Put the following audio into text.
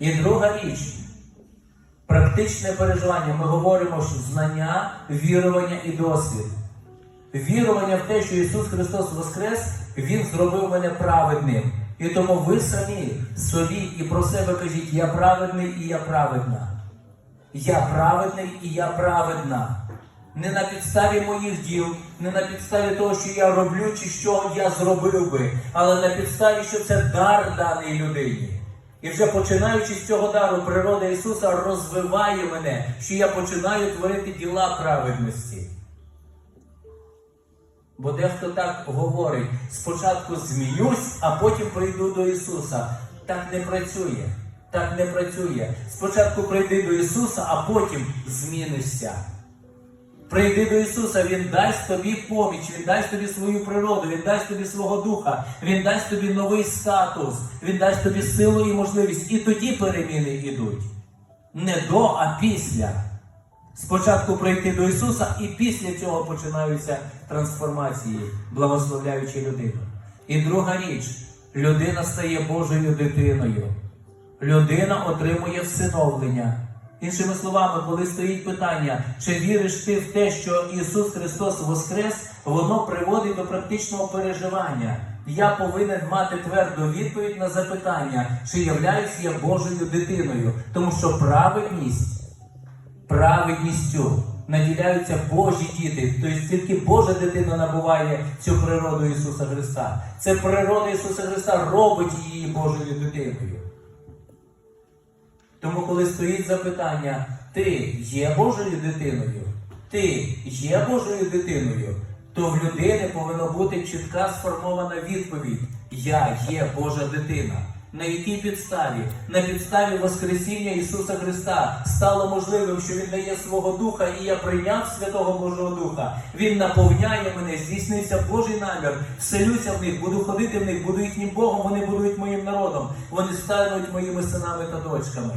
І друга річ практичне переживання. Ми говоримо, що знання, вірування і досвід. Вірування в те, що Ісус Христос Воскрес, Він зробив мене праведним. І тому ви самі собі і про себе кажіть, я праведний і я праведна. Я праведний і я праведна. Не на підставі моїх діл, не на підставі того, що я роблю чи що я зробив би, але на підставі, що це дар даній людині. І вже починаючи з цього дару, природа Ісуса розвиває мене, що я починаю творити діла праведності. Бо дехто так говорить: спочатку зміюсь, а потім прийду до Ісуса. Так не працює. Так не працює. Спочатку прийди до Ісуса, а потім змінишся. Прийди до Ісуса, Він дасть тобі поміч, Він дасть тобі свою природу, Він дасть тобі свого духа, Він дасть тобі новий статус, Він дасть тобі силу і можливість. І тоді переміни йдуть. Не до, а після. Спочатку прийти до Ісуса, і після цього починаються трансформації, благословляючи людину. І друга річ, людина стає Божою дитиною. Людина отримує всиновлення. Іншими словами, коли стоїть питання, чи віриш ти в те, що Ісус Христос Воскрес, воно приводить до практичного переживання. Я повинен мати тверду відповідь на запитання, чи являюсь я Божою дитиною, тому що праведність праведністю наділяються Божі діти. Тобто тільки Божа дитина набуває цю природу Ісуса Христа. Це природа Ісуса Христа робить її Божою дитиною. Тому, коли стоїть запитання, ти є Божою дитиною, ти є Божою дитиною, то в людини повинна бути чітка сформована відповідь: Я є Божа дитина. На якій підставі? На підставі Воскресіння Ісуса Христа стало можливим, що Він дає свого Духа, і я прийняв Святого Божого Духа. Він наповняє мене, здійснився Божий намір, вселюся в них, буду ходити в них, буду їхнім Богом, вони будуть моїм народом. Вони стануть моїми синами та дочками.